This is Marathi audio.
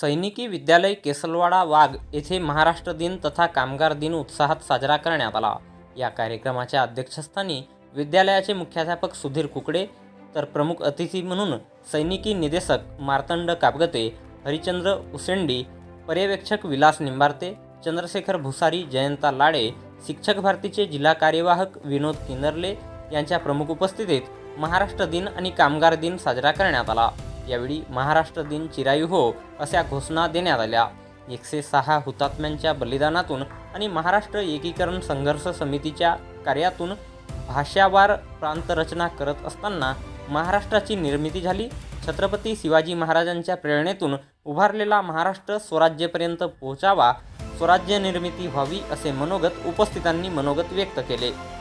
सैनिकी विद्यालय केसलवाडा वाघ येथे महाराष्ट्र दिन तथा कामगार दिन उत्साहात साजरा करण्यात आला. या कार्यक्रमाच्या अध्यक्षस्थानी विद्यालयाचे मुख्याध्यापक सुधीर कुकडे तर प्रमुख अतिथी म्हणून सैनिकी निदेशक मार्तंड कापगते हरिचंद्र उसेंडी पर्यवेक्षक विलास निंबारते चंद्रशेखर भुसारी जयंता लाडे शिक्षक भारतीचे जिल्हा कार्यवाहक विनोद किन्नरले यांच्या प्रमुख उपस्थितीत महाराष्ट्र दिन आणि कामगार दिन साजरा करण्यात आला. यावेळी महाराष्ट्र दिन चिरायू हो अशा घोषणा देण्यात आल्या. एकशे सहा हुतात्म्यांच्या बलिदानातून आणि महाराष्ट्र एकीकरण संघर्ष समितीच्या कार्यातून भाषावार प्रांतरचना करत असताना महाराष्ट्राची निर्मिती झाली. छत्रपती शिवाजी महाराजांच्या प्रेरणेतून उभारलेला महाराष्ट्र स्वराज्यपर्यंत पोहोचावा स्वराज्य निर्मिती व्हावी असे मनोगत उपस्थितांनी मनोगत व्यक्त केले.